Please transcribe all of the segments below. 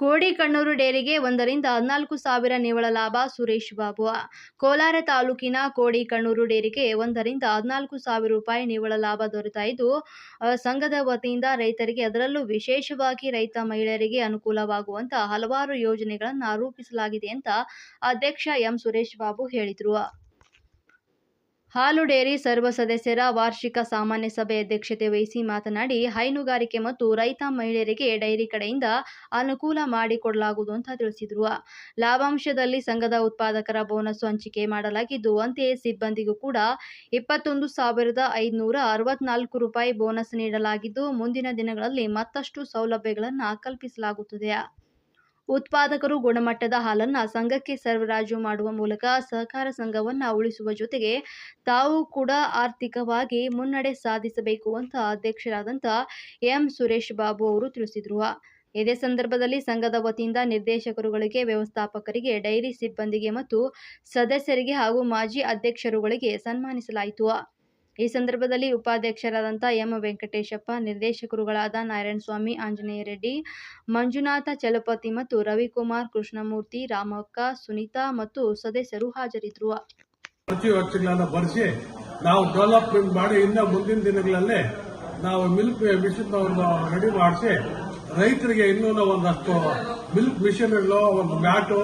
ಕೋಡಿಕಣ್ಣೂರು ಡೇರಿಗೆ ಒಂದರಿಂದ ಹದಿನಾಲ್ಕು ಸಾವಿರ ನಿವ್ವಳ ಲಾಭ ಸುರೇಶ್ ಬಾಬು. ಕೋಲಾರ ತಾಲೂಕಿನ ಕೋಡಿಕಣ್ಣೂರು ಡೇರಿಗೆ ಒಂದರಿಂದ ಹದಿನಾಲ್ಕು ಸಾವಿರ ರೂಪಾಯಿ ನಿವ್ವಳ ಲಾಭ ದೊರೆತಾ ಇದ್ದು ಸಂಘದ ವತಿಯಿಂದ ರೈತರಿಗೆ ಅದರಲ್ಲೂ ವಿಶೇಷವಾಗಿ ರೈತ ಮಹಿಳೆಯರಿಗೆ ಅನುಕೂಲವಾಗುವಂತ ಹಲವಾರು ಯೋಜನೆಗಳನ್ನು ರೂಪಿಸಲಾಗಿದೆ ಅಂತ ಅಧ್ಯಕ್ಷ ಎಂ. ಸುರೇಶ್ ಬಾಬು ಹೇಳಿದರು. ಹಾಲು ಡೇರಿ ಸರ್ವ ಸದಸ್ಯರ ವಾರ್ಷಿಕ ಸಾಮಾನ್ಯ ಸಭೆ ಅಧ್ಯಕ್ಷತೆ ವಹಿಸಿ ಮಾತನಾಡಿ, ಹೈನುಗಾರಿಕೆ ಮತ್ತು ರೈತ ಮಹಿಳೆಯರಿಗೆ ಡೈರಿ ಕಡೆಯಿಂದ ಅನುಕೂಲ ಮಾಡಿಕೊಡಲಾಗುವುದು ಅಂತ ತಿಳಿಸಿದರು. ಲಾಭಾಂಶದಲ್ಲಿ ಸಂಘದ ಉತ್ಪಾದಕರ ಬೋನಸ್ ಹಂಚಿಕೆ ಮಾಡಲಾಗಿದ್ದು, ಅಂತೆಯೇ ಸಿಬ್ಬಂದಿಗೂ ಕೂಡ ಇಪ್ಪತ್ತೊಂದು ಸಾವಿರದ ಐದುನೂರ ಅರವತ್ನಾಲ್ಕು ರೂಪಾಯಿ ಬೋನಸ್ ನೀಡಲಾಗಿದ್ದು, ಮುಂದಿನ ದಿನಗಳಲ್ಲಿ ಮತ್ತಷ್ಟು ಸೌಲಭ್ಯಗಳನ್ನು ಕಲ್ಪಿಸಲಾಗುತ್ತದೆ. ಉತ್ಪಾದಕರು ಗುಣಮಟ್ಟದ ಹಾಲನ್ನು ಸಂಘಕ್ಕೆ ಸರಬರಾಜು ಮಾಡುವ ಮೂಲಕ ಸಹಕಾರ ಸಂಘವನ್ನು ಉಳಿಸುವ ಜೊತೆಗೆ ತಾವು ಕೂಡ ಆರ್ಥಿಕವಾಗಿ ಮುನ್ನಡೆ ಸಾಧಿಸಬೇಕು ಅಂತ ಅಧ್ಯಕ್ಷರಾದಂಥ ಎಂ ಸುರೇಶ್ ಬಾಬು ಅವರು ತಿಳಿಸಿದರು. ಇದೇ ಸಂದರ್ಭದಲ್ಲಿ ಸಂಘದ ವತಿಯಿಂದ ನಿರ್ದೇಶಕರುಗಳಿಗೆ, ವ್ಯವಸ್ಥಾಪಕರಿಗೆ, ಡೈರಿ ಸಿಬ್ಬಂದಿಗೆ ಮತ್ತು ಸದಸ್ಯರಿಗೆ ಹಾಗೂ ಮಾಜಿ ಅಧ್ಯಕ್ಷರುಗಳಿಗೆ ಸನ್ಮಾನಿಸಲಾಯಿತು. ಈ ಸಂದರ್ಭದಲ್ಲಿ ಉಪಾಧ್ಯಕ್ಷರಾದಂಥ ಎಂ. ವೆಂಕಟೇಶಪ್ಪ, ನಿರ್ದೇಶಕರುಗಳಾದ ನಾರಾಯಣಸ್ವಾಮಿ, ಆಂಜನೇಯ ರೆಡ್ಡಿ, ಮಂಜುನಾಥ ಚಲಪತಿ ಮತ್ತು ರವಿಕುಮಾರ್ ಕೃಷ್ಣಮೂರ್ತಿ, ರಾಮಕ್ಕ, ಸುನೀತಾ ಮತ್ತು ಸದಸ್ಯರು ಹಾಜರಿದ್ದರು. ನಾವು ಡೆವಲಪ್ಮೆಂಟ್ ಮಾಡಿ ಇನ್ನೂ ಮುಂದಿನ ದಿನಗಳಲ್ಲಿ ನಾವು ಮಿಲ್ಕ್ ಮಿಷನ್ ರೆಡಿ ಮಾಡಿಸಿ ರೈತರಿಗೆ ಇನ್ನೂ ಒಂದಷ್ಟು ಮಿಲ್ಕ್ ಮಿಷನ್ಗಳು ಒಂದು ಮ್ಯಾಟು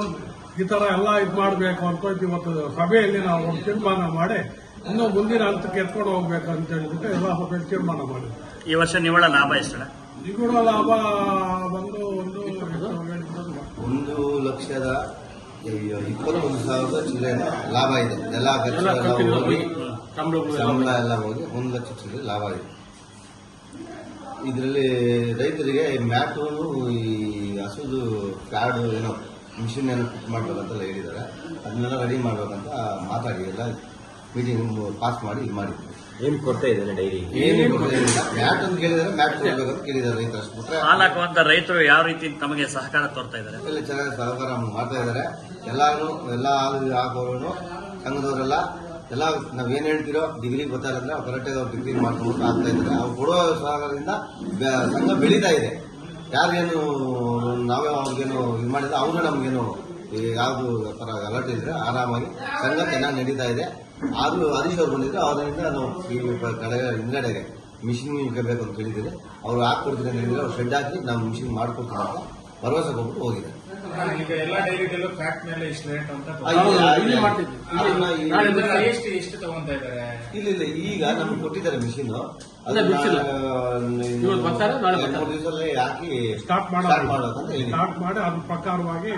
ಈ ತರ ಎಲ್ಲ ಇದು ಮಾಡಬೇಕು ಅಂತ ಇವತ್ತು ಸಭೆಯಲ್ಲಿ ನಾವು ಒಂದು ತೀರ್ಮಾನ ಮಾಡಿ ಇನ್ನೂ ಮುಂದಿನ ಹಂತಕ್ಕೆ ಎತ್ಕೊಂಡು ಹೋಗ್ಬೇಕು ಅಂತ ಹೇಳ್ಬಿಟ್ಟು ಎಲ್ಲ ಹೋಗಿ ತೀರ್ಮಾನ ಮಾಡಿ ಈ ವರ್ಷ ನಿವ್ವಳ ಲಾಭ ಎಷ್ಟು ನಿಗೂಢ ಲಾಭ ಬಂದು ಒಂದು ಒಂದು ಲಕ್ಷದ ಇಪ್ಪತ್ತೊಂದು ಸಾವಿರದ ಚಿಲ್ಲರೆ ಲಾಭ ಇದೆ. ಎಲ್ಲ ಖರ್ಚು ಎಲ್ಲ ಹೋಗಿ ಸಂಬಳ ಸಂಬಳ ಎಲ್ಲ ಹೋಗಿ ಒಂದು ಲಕ್ಷ ಚಿಲ್ಲರೆ ಲಾಭ ಇದೆ. ಇದರಲ್ಲಿ ರೈತರಿಗೆ ಮ್ಯಾಟು ಈ ಹಸುದು ಕಾರ್ಡು ಏನೋ ಮಿಷಿನ್ ಏನೋ ಫಿಟ್ ಮಾಡ್ಬೇಕಂತೆಲ್ಲ ಹೇಳಿದ್ದಾರೆ. ಅದನ್ನೆಲ್ಲ ರೆಡಿ ಮಾಡ್ಬೇಕಂತ ಮಾತಾಡಿ ಎಲ್ಲ ಮೀಟಿಂಗ್ ಪಾಸ್ ಮಾಡಿ ಇದು ಮಾಡಿದ್ವಿ ಏನು ಕೊಡ್ತಾ ಇದ್ದಾರೆ ಡೈರಿ ಏನೇನು ಮ್ಯಾಟ್ ಅಂತ ಕೇಳಿದ್ರೆ ಮ್ಯಾಟ್ ಕೊಡ್ಬೇಕಂತ ಕೇಳಿದ್ದಾರೆ ರೈತರು ಅಷ್ಟು. ಬಿಟ್ರೆ ಹಾಲು ಹಾಕುವಂತ ರೈತರು ಯಾವ ರೀತಿ ತಮಗೆ ಸಹಕಾರ ತೋರ್ತಾ ಇದ್ದಾರೆ? ಎಲ್ಲ ಚೆನ್ನಾಗಿ ಸಹಕಾರ ಮಾಡ್ತಾ ಇದ್ದಾರೆ. ಎಲ್ಲಾರು ಎಲ್ಲ ಹಾಲು ಹಾಕೋರು ಸಂಘದವರೆಲ್ಲ ಎಲ್ಲ ನಾವ್ ಏನ್ ಹೇಳ್ತಿರೋ ಡಿಗ್ರಿ ಗೊತ್ತಾಗಿಲ್ಲ ಅಂದ್ರೆ ಕರೆಕ್ಟಾಗಿ ಅವ್ರು ಡಿಗ್ರಿ ಮಾಡ್ಕೊಂಡು ಆಗ್ತಾ ಇದ್ದಾರೆ. ಅವ್ರು ಕೊಡೋ ಸಹಕಾರದಿಂದ ಬೆ- ಸಂಘ ಬೆಳೀತಾ ಇದೆ. ಯಾರಿಗೇನು ನಾವೇ ಅವ್ರಿಗೇನು ಇದು ಮಾಡಿದ್ರೆ ಅವರು ನಮ್ಗೇನು ಯಾವ್ದು ತರ ಅಲರ್ಟ್ ಇದ್ರೆ ಆರಾಮಾಗಿ ಸಂಘ ಚೆನ್ನಾಗಿ ನಡೀತಾ ಇದೆ. ಆದರೂ ಹರೀಶ್ ಅವ್ರು ಬಂದಿದ್ರೆ ಅವರಿಂದ ನಾವು ಈ ಕಡೆ ಹಿಂಗಡೆಗೆ ಮಿಷಿನ್ ಬೇಕು ಅಂತ ಹೇಳಿದ್ದೀನಿ. ಅವ್ರು ಹಾಕ್ಕೊಡ್ತೀನಿ ಅಂತ ಹೇಳಿದ್ರೆ ಅವ್ರು ಶೆಡ್ ಹಾಕಿ ನಾವು ಮಿಷಿನ್ ಮಾಡ್ಕೊಡ್ತೀವಿ ಅಂತ ಭರವಸೆ ಕೊಟ್ಟು ಹೋಗಿದೆ. ಈಗ ಎಲ್ಲ ಡೈರಿಗಳಲ್ಲೂ ಫ್ಯಾಕ್ಟ್ ಮೇಲೆ ಇಷ್ಟು ಅಂತ ಆ, ಇಲ್ಲಿ- ಇಲ್ಲಿ ಈಗ ನಮ್ಗೆ ಕೊಟ್ಟಿದ್ದಾರೆ ಮಿಷಿನ್ ಬರ್ತಾರೆ, ನಾಳೆ ಬರ್ತಾರೆ. ಮೂರು ದಿವಸದಲ್ಲಿ ಹಾಕಿ ಸ್ಟಾರ್ಟ್ ಮಾಡೋದು. ಹೇಳಿ. ಸ್ಟಾರ್ಟ್ ಮಾಡಿ ಅದ್ರ ಪ್ರಕಾರವಾಗಿ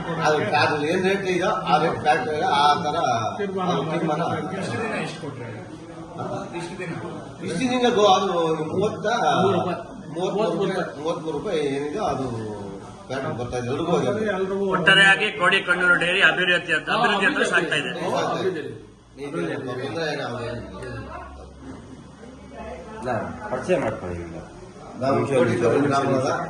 ಅದು ಏನು ರೇಟ್ ಇದೆಯೋ ಆ ರೇಟ್ ಫ್ಯಾಕ್ಟ್ ಆ ತರ ತೀರ್ಮಾನ ತೀರ್ಮಾನ ಎಷ್ಟು ದಿನ ಎಷ್ಟು ಕೊಟ್ರೆ ಇಷ್ಟು ದಿನ ಇಷ್ಟು ದಿನ ಗೋ ಅದು ಮೂವತ್ತ. ಮೂವತ್ಮೂರು ರೂಪಾಯಿ ಮೂವತ್ಮೂರು ರೂಪಾಯಿ ಏನಿದೆ ಅದು ಒಟ್ಟಾರೆಯಾಗಿ ಕೋಡಿ ಕಣ್ಣೂರು ಡೈರಿ ಅಭಿವೃದ್ಧಿ ಅಂತ ಅಭಿವೃದ್ಧಿ ಅಂತ ಸಾಗ್ತಾ ಇದೆ. ಸಾಕ್ತಾ ಇದೆ. ಪರಿಚಯ ಮಾಡ್ಕೊಳ್ಳಿ 我们叫李家村。